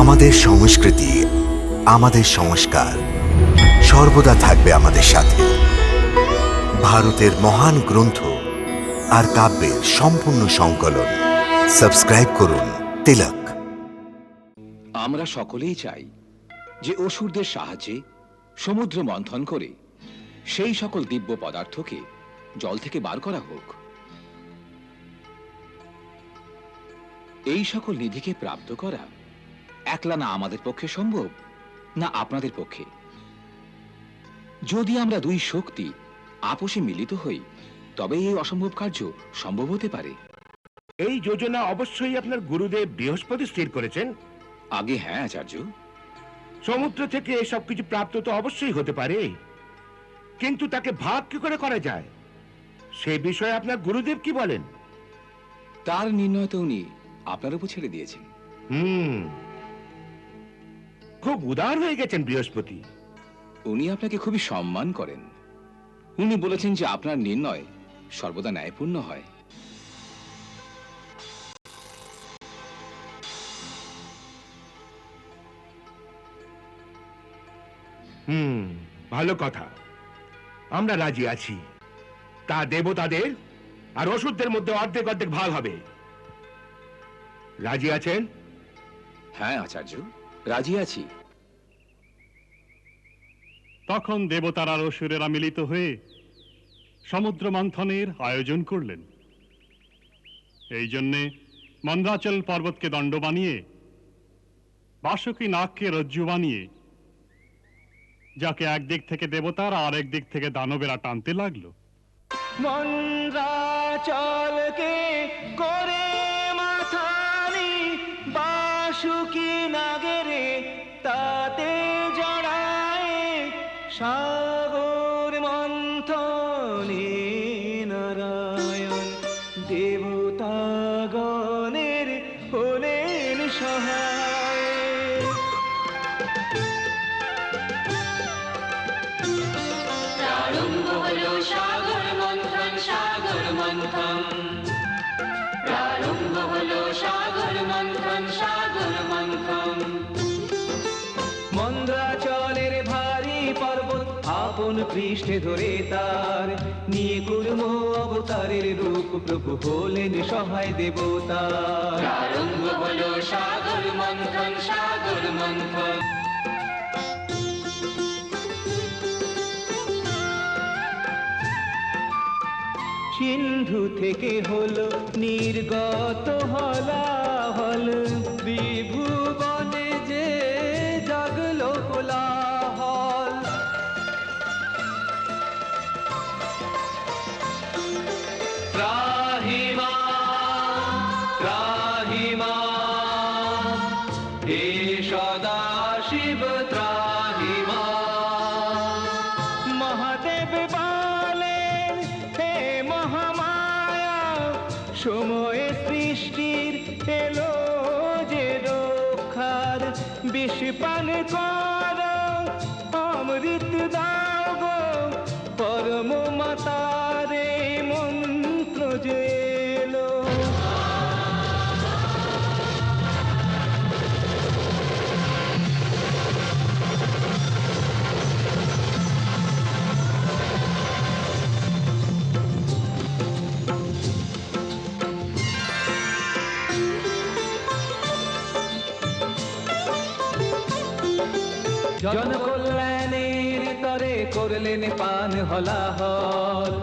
আমাদের সংস্কৃতি, আমাদের সংস্কার সর্বদা থাকবে আমাদের সাথে। ভারতের মহান গ্রন্থ আর কাব্যের সম্পূর্ণ সংকলন। সাবস্ক্রাইব করুন তিলক। আমরা সকলেই চাই যে অসুরদের সাহায্যে সমুদ্র মন্থন করে সেই সকল দিব্য পদার্থকে জল থেকে বার করা হোক। এই সকল নিধিকে প্রাপ্ত করা একলা না আমাদের পক্ষে সম্ভব? না আপনাদের পক্ষে? যদি আমরা দুই শক্তি আপোষে মিলিত হই তবে এই অসম্ভব কার্য সম্ভব হতে পারে। এই যোজনা অবশ্যই আপনার গুরুদেব বৃহস্পতি স্থির করেছেন। আগে হ্যাঁ আচার্য। সমুদ্র থেকে এসব কিছু প্রাপ্ত তো অবশ্যই হতে পারে। কিন্তু তাকে ভাগ কি করে করা যায়? সে বিষয়ে আপনার গুরুদেব কি বলেন? তার নির্ণয় তো উনি আপনার উপর ছেড়ে দিয়েছেন। হুম। খুব উদার হয়ে গেছেন বৃহস্পতি। উনি আপনাকে খুবই সম্মান করেন। উনি বলেছেন যে আপনার নির্ণয় সর্বদা ন্যায়পূর্ণ হয়। হুম ভালো কথা। আমরা রাজি আছি। তা দেবতাদের আর ওষুধদের মধ্যে অর্ধেক অর্ধেক ভাগ হবে। রাজি আছেন? হ্যাঁ আচার্য। রাজি আছি। তখন দেবতারা আর অসুরেরা মিলিত হয়ে সমুদ্র মন্থনের আয়োজন করলেন। এই জন্যে মন্দ্রাচল পর্বতকে দণ্ড বানিয়ে বাসকী নাগকে রজ্জু বানিয়ে যাকে একদিক থেকে দেবতার আর একদিক থেকে দানবেরা টানতে লাগল। মন্দ্রাচলকে করে বাসুকি নাগেরে তাতে জড়ায় সাগর মন্থনে নারায়ণ দেবতাগণের হলেন সহায়। সাগর মন্থন সাগর মন্থন। আপন পৃষ্ঠে ধরে তার নিয়ে কুর্ম অবতারের রূপ প্রভু হলেন সহায় হলো সাগর মন্থন সাগর মন্থন। সিন্ধু থেকে হলো নির্গত হলাহল। বিভুবনে শিব ত্রাহিমা মহাদেব বলেন হে মহামায়া সময় সৃষ্টির এলো যে রক্ষার বিষ পান কর অমৃত জনকল্যাণের তরে করলেন পান হলাহল।